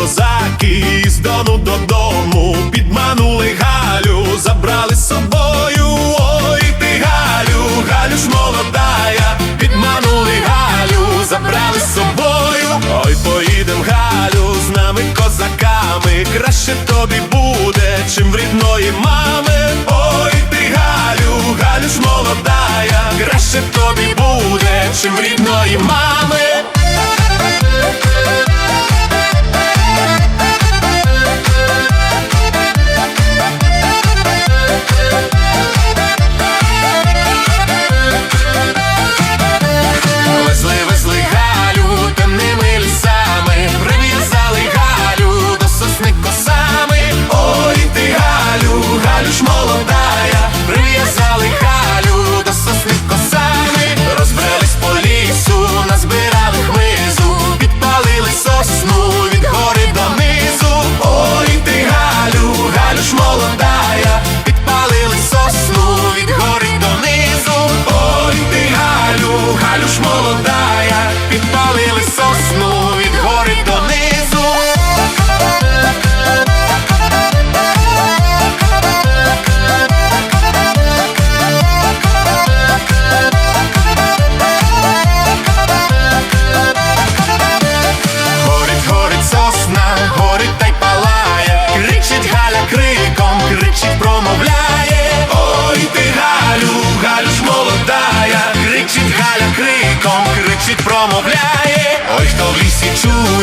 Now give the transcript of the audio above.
козаки з дону додому підманули Галю, забрали з собою. Ой, ти Галю, Галю ж молодая, підманули Галю, забрали з собою. Ой, поїдем Галю з нами козаками. Краще тобі буде, чим в рідної мами. Ой, ти Галю, Галю ж молодая, краще тобі буде, чим в рідної молодая, підпалили сосну від гори донизу. Горить, горить сосна, горить та й палає, кричить Галя криком, кричить, промовляє. Промовляє. Ой, хто в лісі чує,